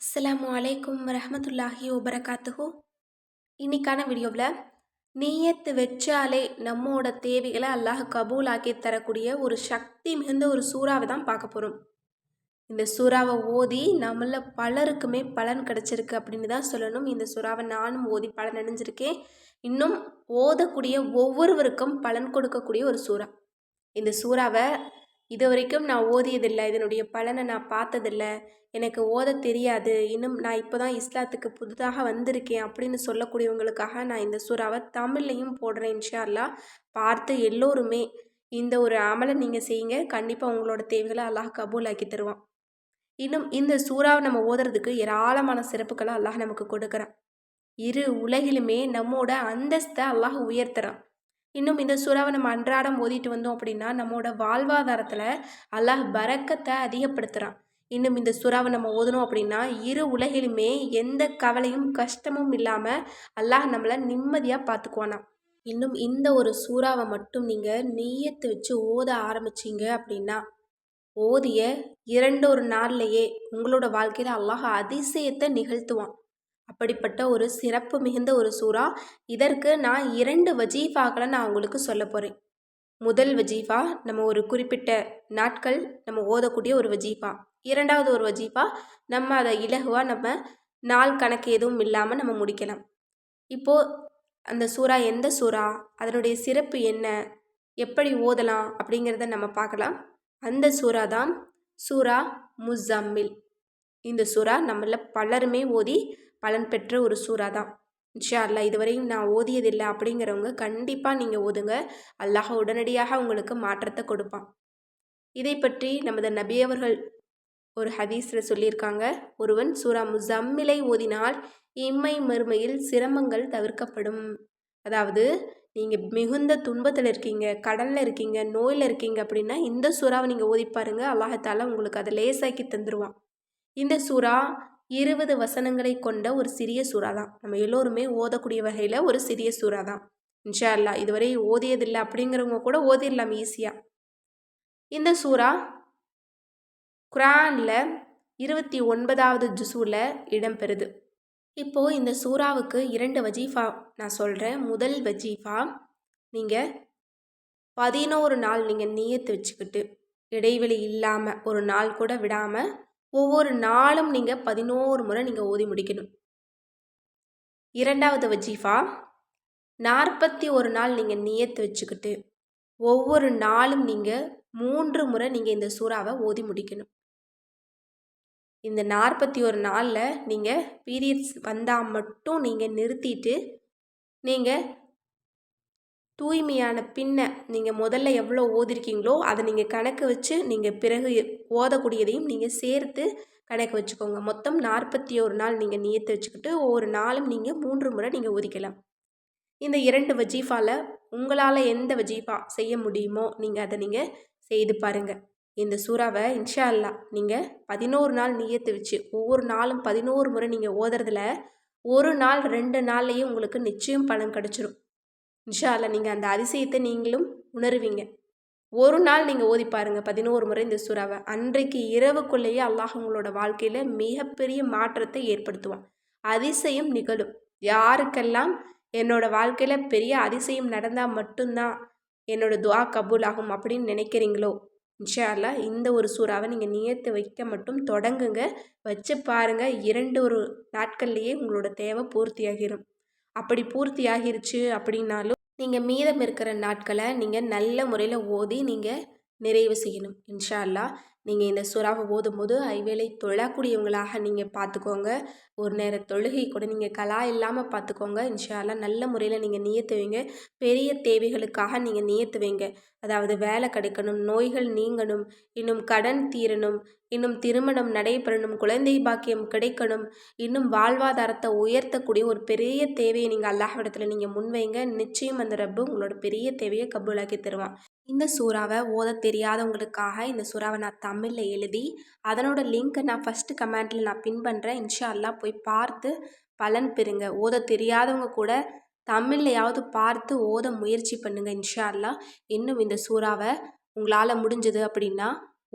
அஸ்லாம் அலைக்கும் வரஹமத்துல்லாஹி ஒபரகாத்துஹு இன்னைக்கான வீடியோவில் நீயத்து வச்சாலே நம்மோட தேவைகளை அல்லாஹ் கபூலாக்கி தரக்கூடிய ஒரு சக்தி மிகுந்த ஒரு சூறாவை தான் பார்க்க போகிறோம் இந்த சூறாவை ஓதி நம்மள பலருக்குமே பலன் கிடச்சிருக்கு அப்படின்னு தான் சொல்லணும். இந்த சூறாவை நானும் ஓதி பலன் அடைஞ்சிருக்கேன். இன்னும் ஓதக்கூடிய ஒவ்வொருவருக்கும் பலன் கொடுக்கக்கூடிய ஒரு சூறா. இந்த சூறாவை இது வரைக்கும் நான் ஓதியதில்லை. இதனுடைய பலனை நான் பார்த்ததில்லை. எனக்கு ஓத தெரியாது. இன்னும் நான் இப்போ தான் இஸ்லாத்துக்கு புதுதாக வந்திருக்கேன் அப்படின்னு சொல்லக்கூடியவங்களுக்காக நான் இந்த சூறாவை தமிழ்லையும் போடுறேன் இன்ஷா அல்லாஹ் பார்த்து எல்லோருமே இந்த ஒரு அமலை நீங்கள் செய்யுங்க. கண்டிப்பாக உங்களோட தேவைகளை அல்லாஹ் கபூல் ஆக்கி தருவான். இன்னும் இந்த சூறாவை நம்ம ஓதுறதுக்கு ஏராளமான சிறப்புகளை அல்லாஹ் நமக்கு கொடுக்குறான். இரு உலகிலுமே நம்மோட அந்தஸ்தை அல்லாஹ் உயர்த்துறான். இன்னும் இந்த சூறாவை நம்ம அன்றாடம் ஓதிட்டு வந்தோம் அப்படின்னா நம்மளோட வாழ்வாதாரத்தில் அல்லாஹ் பறக்கத்தை அதிகப்படுத்துகிறான் இன்னும் இந்த சுறாவை நம்ம ஓதணும் அப்படின்னா இரு உலகிலுமே எந்த கவலையும் கஷ்டமும் இல்லாமல் அல்லாஹ் நம்மளை நிம்மதியாக பார்த்துக்குவானா இன்னும் இந்த ஒரு சூறாவை மட்டும் நீங்கள் நெய்யத்து வச்சு ஓத ஆரம்பிச்சிங்க அப்படின்னா ஓதிய இரண்டு ஒரு நாள்லையே உங்களோட வாழ்க்கையில் அல்லாஹ் அதிசயத்தை நிகழ்த்துவான். அப்படிப்பட்ட ஒரு சிறப்பு மிகுந்த ஒரு சூறா. இதற்கு நான் இரண்டு வஜீஃபாக்களை நான் உங்களுக்கு சொல்ல போகிறேன் முதல் வஜீஃபா நம்ம ஒரு குறிப்பிட்ட நாட்கள் நம்ம ஓதக்கூடிய ஒரு வஜீஃபா. இரண்டாவது ஒரு வஜீஃபா நம்ம அதை இலகுவாக நம்ம நாள் கணக்கு எதுவும் இல்லாமல் நம்ம முடிக்கலாம். இப்போது அந்த சூறா எந்த சூறா? அதனுடைய சிறப்பு என்ன? எப்படி ஓதலாம்? அப்படிங்கிறத நம்ம பார்க்கலாம். அந்த சூறா தான் சூறா முசம்மில் இந்த சூறா நம்மள பலருமே ஓதி பலன் பெற்ற ஒரு சூறா தான் இன்ஷா அல்லா இதுவரையும் நான் ஓதியதில்லை அப்படிங்கிறவங்க கண்டிப்பாக நீங்கள் ஓதுங்க. அல்லாஹ் உடனடியாக உங்களுக்கு மாற்றத்தை கொடுப்பான். இதை பற்றி நமது நபியவர்கள் ஒரு ஹதீஸில் சொல்லியிருக்காங்க. ஒருவன் சூரா முசம்மிலை ஓதினால் இம்மை மறுமையில் சிரமங்கள் தவிர்க்கப்படும். அதாவது நீங்கள் மிகுந்த துன்பத்தில் இருக்கீங்க கடலில் இருக்கீங்க நோயில் இருக்கீங்க அப்படின்னா இந்த சூறாவை நீங்கள் ஓதி பாருங்கள் அல்லாஹத்தால உங்களுக்கு அதை லேசாக்கி தந்துடுவான் இந்த சூறா இருபது வசனங்களை கொண்ட ஒரு சிறிய சுறா தான் நம்ம எல்லோருமே ஓதக்கூடிய வகையில் ஒரு சிறிய சுறா தான் இன்ஷா அல்லா இதுவரை ஓதியதில்லை அப்படிங்கிறவங்க கூட ஓதிடலாம் ஈஸியாக இந்த சூறா குரானில் இருபத்தி ஒன்பதாவது ஜுசூவில் இடம்பெறுது. இப்போது இந்த சூறாவுக்கு இரண்டு வஜீஃபா நான் சொல்கிறேன் முதல் வஜீஃபா நீங்கள் பதினோரு நாள் நீங்கள் நீயத்து வச்சுக்கிட்டு இடைவெளி இல்லாமல் ஒரு நாள் கூட விடாமல் ஒவ்வொரு நாளும் நீங்கள் பதினோரு முறை நீங்கள் ஓதி முடிக்கணும். இரண்டாவது வஜீஃபா நாற்பத்தி ஒரு நாள் நீங்கள் நியத்து வச்சுக்கிட்டு ஒவ்வொரு நாளும் நீங்கள் மூன்று முறை நீங்கள் இந்த சூறாவை ஓதி முடிக்கணும். இந்த நாற்பத்தி ஒரு நாளில் நீங்கள் பீரியட்ஸ் வந்தால் மட்டும் நீங்கள் நிறுத்திட்டு நீங்கள் தூய்மையான பின்ன நீங்கள் முதல்ல எவ்வளோ ஓதிருக்கீங்களோ அதை நீங்கள் கணக்கு வச்சு நீங்கள் பிறகு ஓதக்கூடியதையும் நீங்கள் சேர்த்து கணக்கு வச்சுக்கோங்க. மொத்தம் நாற்பத்தி ஒரு நாள் நீங்கள் நியத்து வச்சுக்கிட்டு ஒவ்வொரு நாளும் நீங்கள் மூன்று முறை நீங்கள் ஒதுக்கலாம் இந்த இரண்டு வஜீஃபாவில் உங்களால் எந்த வஜீஃபா செய்ய முடியுமோ நீங்கள் அதை நீங்கள் செய்து பாருங்கள் இந்த சூறாவை இன்ஷா அல்லா நீங்கள் பதினோரு நாள் நியத்து வச்சு ஒவ்வொரு நாளும் பதினோரு முறை நீங்கள் ஓதுறதுல ஒரு நாள் ரெண்டு நாள்லேயே உங்களுக்கு நிச்சயம் பலன் கிடச்சிரும். இன்ஷால்ல நீங்கள் அந்த அதிசயத்தை நீங்களும் உணருவீங்க. ஒரு நாள் நீங்கள் ஓதி பாருங்கள் பதினோரு முறை இந்த சூறாவை. அன்றைக்கு இரவுக்குள்ளேயே அல்லாஹ் உங்களோட வாழ்க்கையில் மிகப்பெரிய மாற்றத்தை ஏற்படுத்துவான். அதிசயம் நிகழும். யாருக்கெல்லாம் என்னோட வாழ்க்கையில் பெரிய அதிசயம் நடந்தால் மட்டும்தான் என்னோட துவா கபூல் ஆகும் அப்படின்னு நினைக்கிறீங்களோ? இன்ஷால்லா இந்த ஒரு சூறாவை நீங்கள் நியத்து வைக்க மட்டும் தொடங்குங்க. வச்சு பாருங்கள் இரண்டு ஒரு நாட்கள்லேயே உங்களோட தேவை பூர்த்தியாகிடும் அப்படி பூர்த்தி ஆகிருச்சு அப்படின்னாலும் நீங்கள் மீதம் இருக்கிற நாட்களை நீங்கள் நல்ல முறையில் ஓதி நீங்கள் நிறைவு செய்யணும் இன்ஷா அல்லா நீங்கள் இந்த சுறாவை ஓதும்போது ஐவேளை தொழக்கூடியவங்களாக நீங்கள் பார்த்துக்கோங்க. ஒரு நேர தொழுகை கூட நீங்கள் கலா இல்லாமல் பார்த்துக்கோங்க. இன்ஷால்லாம் நல்ல முறையில் நீங்கள் நியத்துவீங்க. பெரிய தேவைகளுக்காக நீங்கள் நியத்துவீங்க. அதாவது வேலை கிடைக்கணும் நோய்கள் நீங்கணும் இன்னும் கடன் தீரணும் இன்னும் திருமணம் நடைபெறணும் குழந்தை பாக்கியம் கிடைக்கணும் இன்னும் வாழ்வாதாரத்தை உயர்த்தக்கூடிய ஒரு பெரிய தேவையை நீங்கள் அல்லாஹிடத்தில் நீங்கள் முன்வைங்க. நிச்சயம் அந்த ரப்பு உங்களோட பெரிய தேவையை கபூலாக்கி தருவான். இந்த சூறாவை ஓத தெரியாதவங்களுக்காக இந்த சூறாவை நான் தமிழில் எழுதி அதனோட லிங்க்கை நான் ஃபஸ்ட்டு கமெண்ட்டில் நான் பின் பண்ணுறேன் இன்ஷா அல்லா போய் பார்த்து பலன் பெறுங்க. ஓத தெரியாதவங்க கூட தமிழ்லையாவது பார்த்து ஓத முயற்சி பண்ணுங்கள் இன்ஷா அல்லா இன்னும் இந்த சூறாவை உங்களால் முடிஞ்சது அப்படின்னா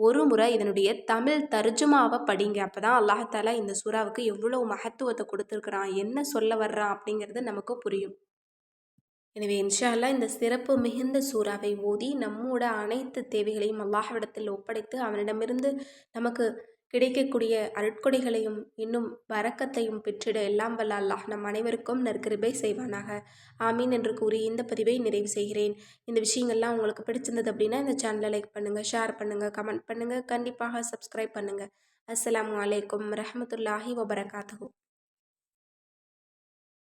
ஒரு முறை இதனுடைய தமிழ் தர்ஜுமாவை படிங்க. அப்போ தான் அல்லாஹாலா இந்த சூறாவுக்கு எவ்வளோ மகத்துவத்தை கொடுத்துருக்குறான் என்ன சொல்ல வர்றான் அப்படிங்கிறது நமக்கு புரியும். எனவே இன்ஷால்லா இந்த சிறப்பு மிகுந்த சூறாவை ஓதி நம்மோட அனைத்து தேவைகளையும் அல்லாஹ்விடத்தில் ஒப்படைத்து அவனிடமிருந்து நமக்கு கிடைக்கக்கூடிய அருட்கொடைகளையும் இன்னும் வரக்கத்தையும் பெற்றிட எல்லாம் வல்ல அல்லாஹ் நம் அனைவருக்கும் நற்கிருபை செய்வானாக. ஆமீன் என்று கூறி இந்த பதிவை நிறைவு செய்கிறேன். இந்த விஷயங்கள்லாம் உங்களுக்கு பிடிச்சிருந்தது அப்படின்னா இந்த சேனலை லைக் பண்ணுங்கள் ஷேர் பண்ணுங்கள் கமெண்ட் பண்ணுங்கள் கண்டிப்பாக சப்ஸ்கிரைப் பண்ணுங்கள் அஸ்லாம் அலைக்கும் ரஹமத்துல்லாஹி வபரகாத்து